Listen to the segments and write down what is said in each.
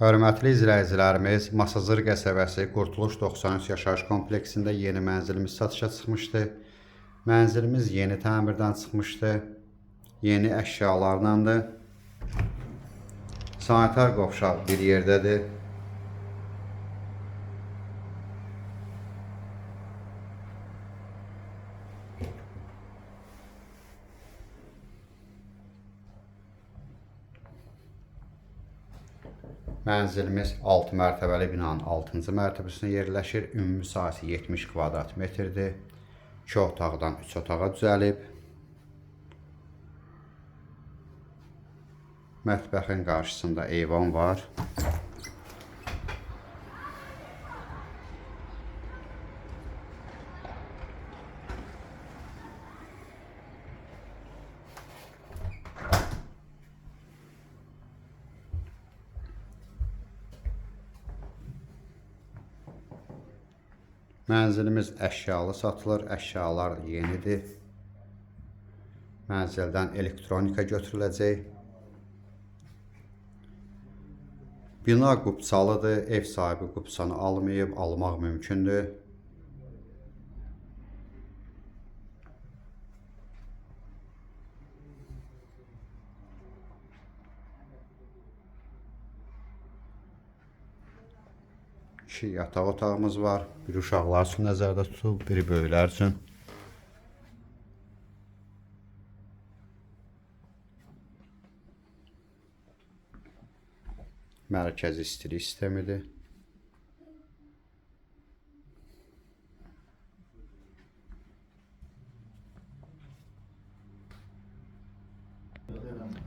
Hörmətli izləyicilərimiz, Masazır qəsəbəsi Qurtuluş 93 yaşayış kompleksində yeni mənzilimiz satışa çıxmışdı. Mənzilimiz yeni təmirdən çıxmışdı. Yeni əşyalarlandır. Sanitar qovşaq bir yerdədir. Mənzilimiz 6 mərtəbəli binanın 6-cı mərtəbəsində yerləşir. Ümumi sahəsi 70 kvadrat metrdir. 2 otaqdan 3 otağa düzəlib. Mətbəxin qarşısında eyvan var. Mənzilimiz əşyalı satılır. Əşyalar yenidir. Mənzildən elektronika götürüləcək. Bina qubçalıdır. Ev sahibi qubçanı almayıb, almaq mümkündür. İki yataq otağımız var. Biri uşaqlar üçün nəzərdə tutulub, biri böyüklər üçün. Mərkəzi istilik sistemidir.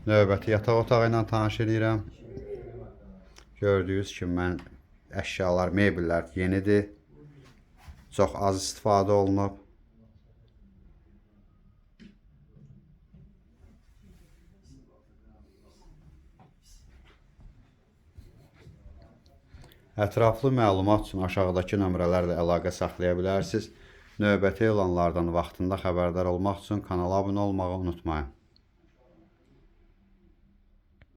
Növbəti yataq otağı ilə tanış edirəm. Gördüyünüz kimi mən əşyalar, mebellər yenidir. Çox az istifadə olunub. Ətraflı məlumat üçün aşağıdakı nömrələrlə əlaqə saxlaya bilərsiniz. Növbəti elanlardan vaxtında xəbərdar olmaq üçün kanala abunə olmağı unutmayın.